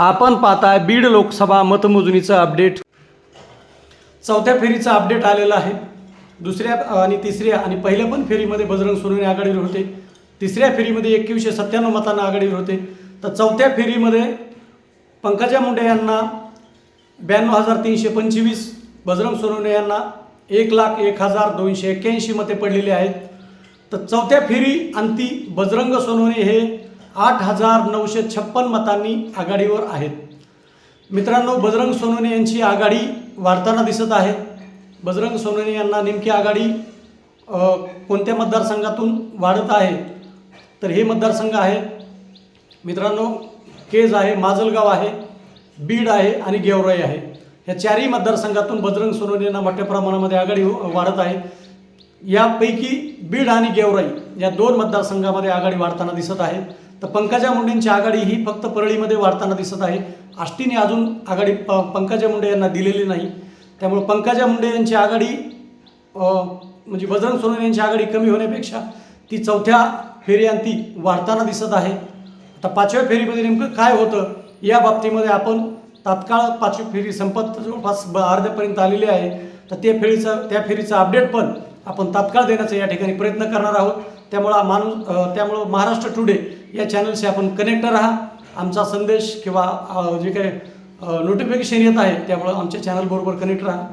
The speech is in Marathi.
आपण पाहताय बीड लोकसभा मतमोजणीचं अपडेट. चौथ्या फेरीचा अपडेट आलेला आहे. दुसऱ्या आणि तिसऱ्या आणि पहिल्या पण फेरीमध्ये बजरंग सोनवणे आघाडीवर होते. तिसऱ्या फेरीमध्ये एकवीसशे सत्त्याण्णव मतांना आघाडीवर होते. तर चौथ्या फेरीमध्ये पंकजा मुंडे यांना ब्याण्णव हजार तीनशे पंचवीस बजरंग सोनवणे यांना एक लाख एक हजार दोनशे एक्क्याऐंशी मते पडलेली आहेत. तर चौथ्या फेरी अंती बजरंग सोनवणे हे आठ हजार नऊशे छप्पन मतांनी आघाडीवर आहेत. मित्रांनो बजरंग सोनवणे यांची आघाडी वाढताना दिसत आहे. बजरंग सोनवणे यांना नेमकी आघाडी कोणत्या मतदारसंघातून वाढत आहे? तर हे मतदारसंघ आहे. मित्रांनो केज आहे माजलगाव आहे बीड आहे आणि गेवराई आहे. या चारही मतदारसंघातून बजरंग सोनवणे यांना मोठ्या प्रमाणामध्ये आघाडी वाढत आहे. यापैकी बीड आणि गेवराई या दोन मतदारसंघामध्ये आघाडी वाढताना दिसत आहे. तर पंकजा मुंडेंची आघाडी ही फक्त परळीमध्ये वाढताना दिसत आहे. आष्टीने अजून आघाडी प पंकजा मुंडे यांना दिलेली नाही. त्यामुळे पंकजा मुंडे यांची आघाडी म्हणजे बजरंग सोनवणे यांची आघाडी कमी होण्यापेक्षा ती चौथ्या फेरीअंती वाढताना दिसत आहे. आता पाचव्या फेरीमध्ये नेमकं काय होतं या बाबतीमध्ये आपण तात्काळ पाचवी फेरी संपत जवळपास ब अर्ध्यापर्यंत आलेली आहे. तर त्या फेरीचं त्या फेरीचं अपडेट पण आपण तात्काळ देण्याचा या ठिकाणी प्रयत्न करणार आहोत. त्यामुळं माणूस त्यामुळं महाराष्ट्र टुडे या चॅनलशी आपण कनेक्ट राहा. आमचा संदेश किंवा जे काही नोटिफिकेशन येत आहे त्यामुळं आमच्या चॅनलबरोबर कनेक्ट राहा.